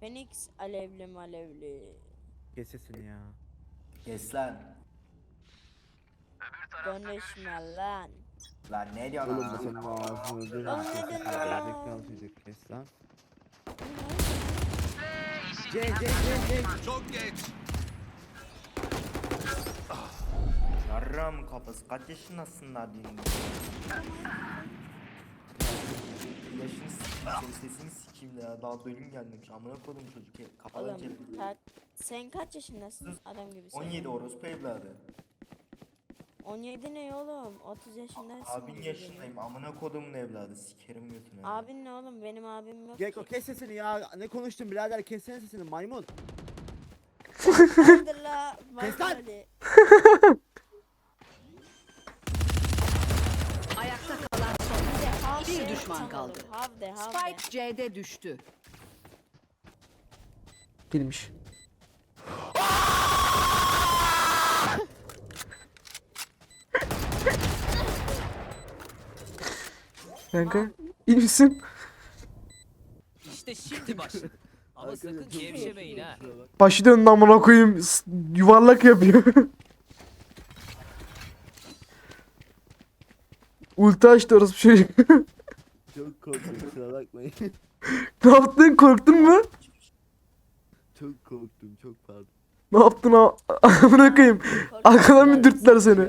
Phoenix alevli malevli. Kes sesini ya. Kes lan. Konuşma lan. Lan ne diyorsun Oğlum lan? bu senin ağzını öldürürüm. Lan neden sesini. lan? Çocuk kes lan. C C C C. Çok geç. Yarram kafası kaç yaşındasın lan din? Yaşını sikeyim sesini sikeyim ya daha bölüm gelmemiş amına koydum çocuk kafadan Oğlum cep. ta- sen kaç yaşındasın? Adam gibi söyle. 17 orospu evladı. 17 ne oğlum? 30 yaşındasın. Abin yaşındayım amına kodumun evladı sikerim götüne. Abin ne oğlum? Benim abim yok Gekko ki. kes sesini ya. Ne konuştun birader kessene sesini maymun. Hayırdır la? Kes lan! Ayakta kalan son. Hav Bir düşman kaldı. Spike C'de düştü. Girmiş. Kanka iyi misin? İşte şimdi başladı. Ama sakın gevşemeyin ha. Başı döndü amına koyayım. S- Yuvarlak yapıyor. Ulti açtı orası bir şey. Çok korktum kusura bakmayın. ne yaptın korktun mu? çok korktum çok pardon. Ne yaptın a- amına koyayım. Arkadan mı dürttüler seni?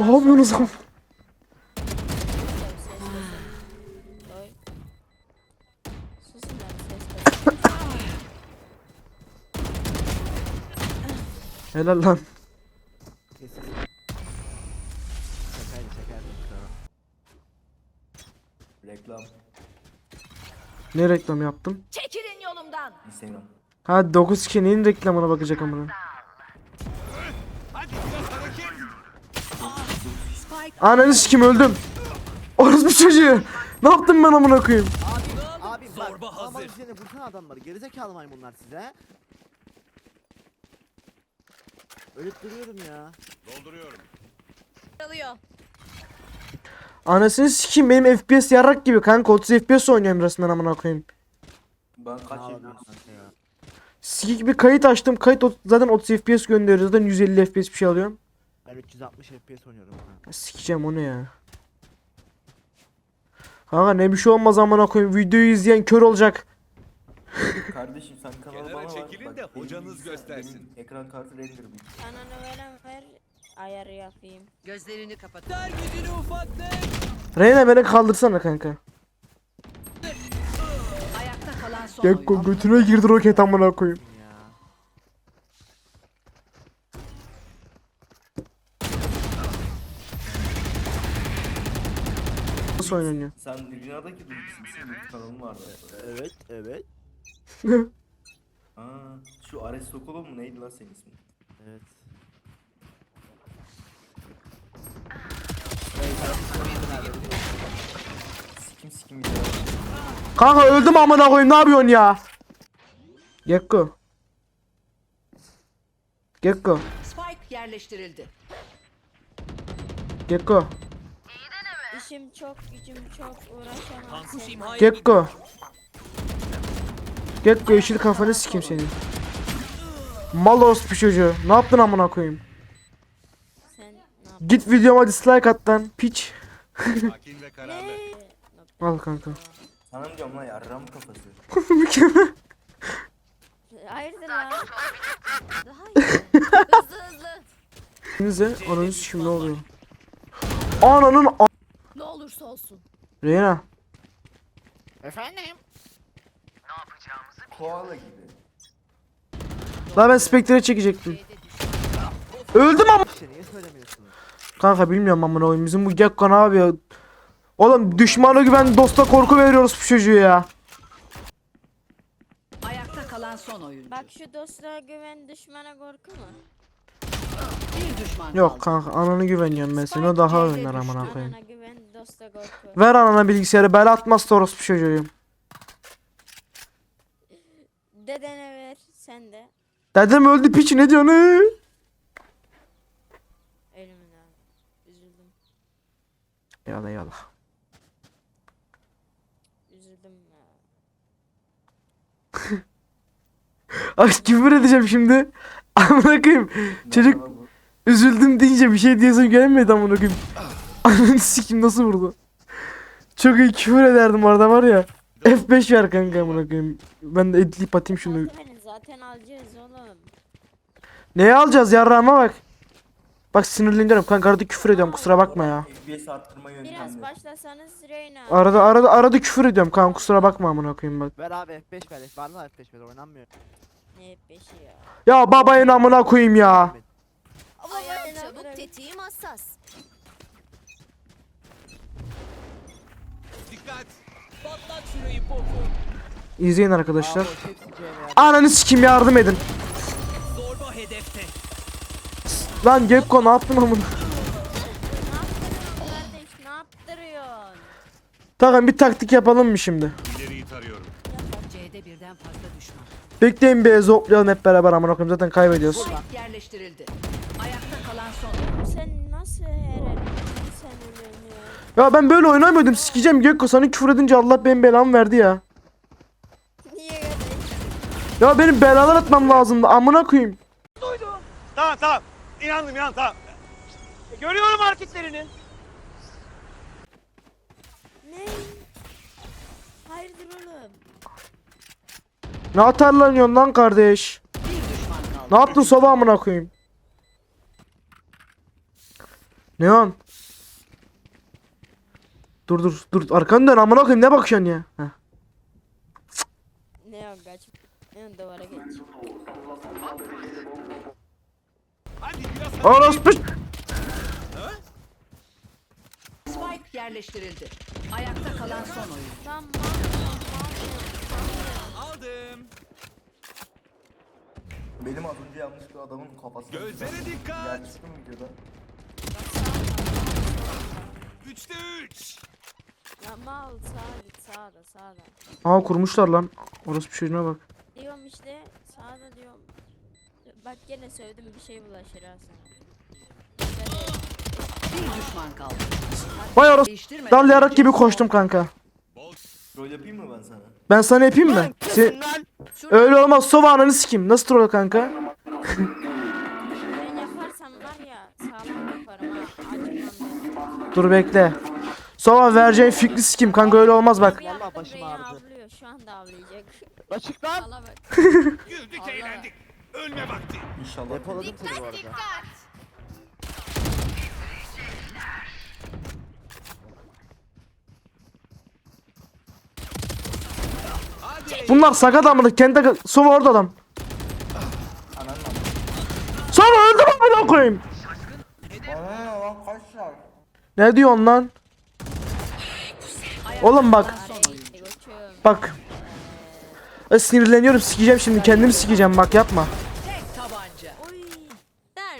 Ne yapıyorsunuz am? Helal lan. Kes sesini. Şakaydı. Reklam. Ne reklam yaptım? Çekilin yolumdan. Instagram. Ha 9 keneğin reklamına bakacak amına. Ananı sikim öldüm. Orası bir çocuğu. Ne yaptım ben amına koyayım? Abi bak Zorba aman hazır. üzerine vursana adamları. Gerizekalı maymunlar size. Ölüp duruyorum ya. Dolduruyorum. alıyor. Anasını sikeyim benim FPS yarrak gibi kanka 30 FPS oynuyorum resmen amına koyayım. Ben kaç ya? Sikik bir kayıt açtım. Kayıt zaten 30 FPS gönderiyor. Zaten 150 FPS bir şey alıyorum. Ben 360 FPS oynuyorum kanka. Ya Sikeceğim o ne ya. Kanka ne bir şey olmaz amına koyayım. Videoyu izleyen kör olacak. Kardeşim sen kanalı Kenara bana ver. çekilin Bak, de benim hocanız bilgisayar- göstersin. benim ekran kartı render bu. Kananı veren ver. Ayarı yapayım. Gözlerini kapat. Der gücünü ufaklık. Reyna beni kaldırsana kanka. Ayakta kalan son Gekko oyun. götüne girdi roket amına koyayım. Ya. Nasıl oynanıyor? Sen dünyadaki duygusun. Senin bir kanalın vardı. Evet evet. Aa, şu Aristokolon mu neydi lan senin ismin? Evet. Sikim sikim gidiyor. Kanka öldüm amına koyayım ne yapıyorsun ya? Gekko. Gekko. Spike yerleştirildi. Gekko. İşim çok, gücüm çok, uğraşamam. Kankuş Gekko. Gekko yeşil kafanı sikeyim senin. Mal orospu çocuğu. Ne yaptın amına koyayım? Sen ne yaptın? Git videoma dislike at lan. Piç. Ne? Al kanka. Sana diyorum lan yarram kafası. Hayırdır lan? Daha iyi. hızlı hızlı. Size ananı sikim ne oluyor? Ananın a- Ne olursa olsun. Reyna. Koala gibi. Daha ben Spectre'e çekecektim. Öldüm ama. Söylemiyorsun? Kanka bilmiyorum amına koyayım. Bizim bu Gekko ne yapıyor? Oğlum düşmana güven dosta korku veriyoruz bu çocuğu ya. Ayakta kalan son oyun. Bak şu dostluğa güven, düşmana korku mu? Bir düşman Yok kaldı. kanka ananı güveniyorum ben seni o daha oynar amına koyayım. Anana güven, dosta korku. Ver anana bilgisayarı bel atmaz toros bu çocuğuyum. Dedene ver sen de. Dedem öldü piç ne diyorsun? Ölümün abi. Üzüldüm. Eyvallah eyvallah. Üzüldüm ya. Aç küfür edeceğim şimdi. Amına koyayım. Çocuk üzüldüm deyince bir şey diyesim gelmedi amına koyayım. Ananı sikim nasıl vurdu? Çok iyi küfür ederdim orada var ya. F5 ver kanka amına koyayım. Ben de editleyip atayım şunu. Zaten, alacağız oğlum. Neye alacağız yarrağıma bak. Bak sinirleniyorum kanka arada küfür ediyorum kusura bakma ya. FPS arttırma Biraz yöntemleri. başlasanız Reyna. Arada arada arada küfür ediyorum kanka kusura bakma amına koyayım bak. Ver abi F5 ver. Var mı F5 ver oynanmıyor. Ne peşi ya. Ya babayın amına koyayım ya. Ayağım çabuk tetiğim hassas. Dikkat. İzleyin arkadaşlar. Ananı sikim yardım edin. Lan Gekko ne yaptın amına? Tamam bir taktik yapalım mı şimdi? Bekleyin bir zoplayalım hep beraber amına koyayım zaten kaybediyoruz. Spike yerleştirildi. Ayakta kalan son. Sen nasıl her el sen ölüyorsun ya? Ya ben böyle oynamıyordum sikeceğim Gekko sana küfür edince Allah benim belamı verdi ya. Niye kardeş? Ya benim belalar atmam lazımdı amına koyayım. Tamam tamam. İnandım inandım tamam. E, Görüyorum hareketlerini. Ne? Hayırdır oğlum? Ne atarlanıyorsun lan kardeş? Bir düşman kaldı. Ne yaptın soba amına koyayım? Ne lan? Dur dur dur arkanı dön amına koyayım ne bakıyorsun ya? Heh. Ne yok kaç. Ne duvara geç. Hadi biraz hareket. Orospu Spike yerleştirildi. Ayakta kalan son oyun. Lan mal Aldım. Benim az önce yanlışlıkla adamın kafasına... Gözlere dikkat. Çıktı mı videoda? Üçte üç. Ya mal sağa git sağda sağda. Aa kurmuşlar lan. Orospu çocuğuna bak. Diyorum işte sağda diyorum. Bak gene sövdüm bir şey bulaşır ha sana. Bir düşman kaldı. Vay orospu. Değiştirmeden Darlayarak gibi koştum kanka. Rol yapayım mı ben sana? Ben sana yapayım mı? Se- Öyle olmaz. Sova ananı sikeyim. Nasıl troll kanka? Ben yaparsam var ya sağlam yaparım ha. Acımam ben. Dur bekle. Sova vereceğin fikri sikeyim kanka öyle olmaz bak. Bir Vallahi yaptım başım ağrıdı. avlıyor şu anda avlayacak. Açık lan. Ala bak. güldük eğlendik. Ölme vakti. İnşallah. Depoladım seni bu arada. Bunlar sakat amına. Kendi Sova orada adam. Anan lan. Sova öldü mü amına koyayım? Ne diyorsun lan? Oğlum bak. Bak. Ay, sinirleniyorum sikeceğim şimdi kendimi sikeceğim bak yapma.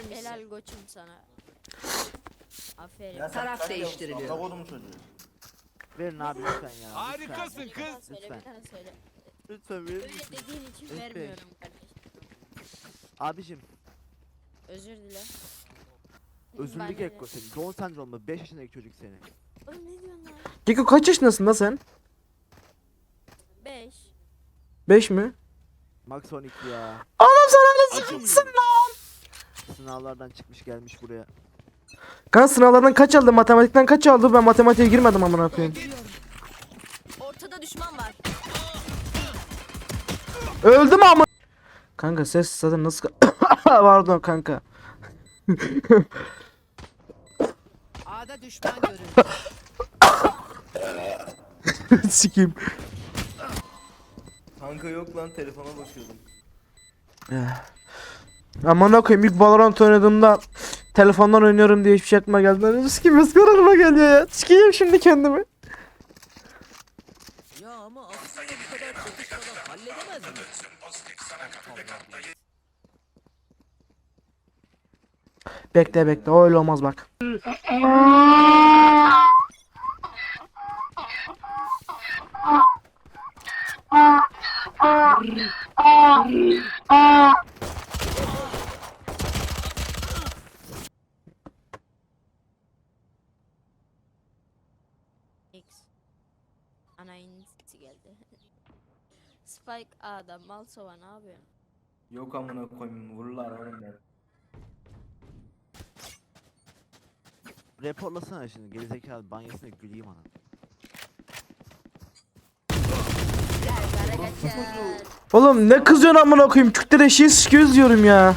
Helal koçum sana. Aferin. Taraf değiştiriliyor. Verin abi lütfen ya. Harikasın kız. Lütfen. Lütfen verir Öyle misin? dediğin için Lütfen. vermiyorum kardeşim. Abicim Özür dile. özürlü Ben de- Gekko seni. Down sendromlu 5 yaşındaki çocuk seni. Oğlum ne diyorsun lan? Gekko kaç yaşındasın lan sen? 5. 5 mi? Max 12 ya. Oğlum sen öyle Acımıyor. siksin lan. Sınavlardan çıkmış gelmiş buraya. Kan sınavlardan kaç aldı? Matematikten kaç aldı? Ben matematiğe girmedim amına koyayım. Öldü mü ama? Kanka ses zaten nasıl... Pardon kanka. A'da düşman görüldü. Sikeyim. Kanka yok lan telefona bakıyordum. Aman koyayım ilk Valorant oynadığımda telefondan oynuyorum diye hiçbir şey aklıma gelmedi. Sikeyim ıskaralıma geliyor ya. Sikeyim şimdi kendimi. Ya ama Bekle bekle o öyle olmaz bak. enayisi geldi. Spike A'da mal ne yapıyorsun? Yok amına koyayım vururlar oğlum ben. Reportlasana şimdi gerizekalı banyasına güleyim ana. Oğlum ne kızıyorsun amına koyayım? Türkler eşeği sikiyoruz diyorum ya.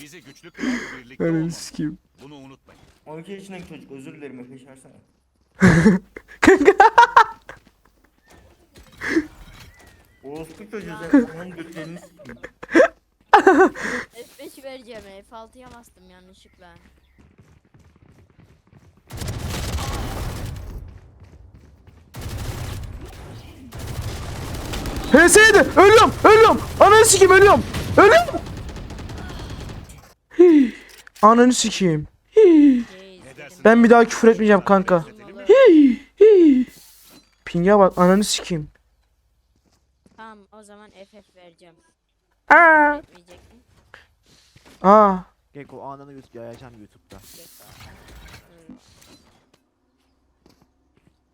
Bizi güçlü kılan birlikte olmak. sikeyim. Bunu unutmayın. 12 yaşındaki çocuk özür dilerim çağırsana. Kanka. Orospu çocuğu sen onun götlerini sikeyim. F5 vereceğim F6'ya bastım yanlışlıkla. HS7 ölüyorum ölüyorum. Ananı sikeyim ölüyorum. Ölüyorum. Hii. Ananı sikeyim. Hii. Ben bir daha küfür etmeyeceğim kanka. Hii. Hii. Pinge bak ananı sikeyim. Tamam o zaman FF vereceğim. Aa. Aa. Geko ananı yüz yayacağım YouTube'da.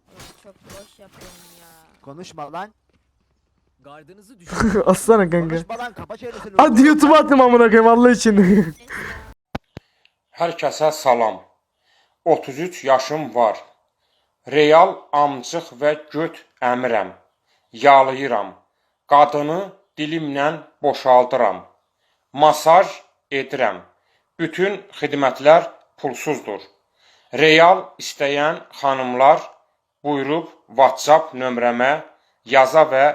Oğlum çok boş yapıyorum ya. Konuşma lan. Gardınızı düşürün. Aslana kanka. Konuşma lan kapa çenesini. Hadi YouTube'a attım amına koyayım Allah için. Hər kəsə salam. 33 yaşım var. Real amcıq və göt əmirəm. Yalayıram. Qadını dilimlə boşaldıram. Masaj edirəm. Bütün xidmətlər pulsuzdur. Real istəyən xanımlar buyurub WhatsApp nömrəmə yaza və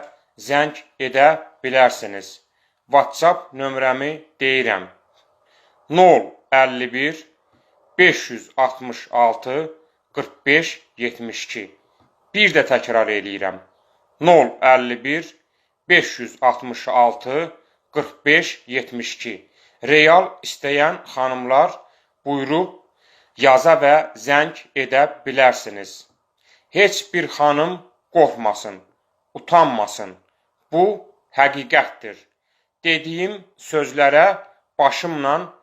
zəng edə bilərsiniz. WhatsApp nömrəmi deyirəm. 051 566 45 72 Bir də təkrar eləyirəm. 051 566 45 72 Real istəyən xanımlar buyurub yaza və zəng edə bilərsiniz. Heç bir xanım qorxmasın, utanmasın. Bu həqiqətdir. Dediyim sözlərə başımla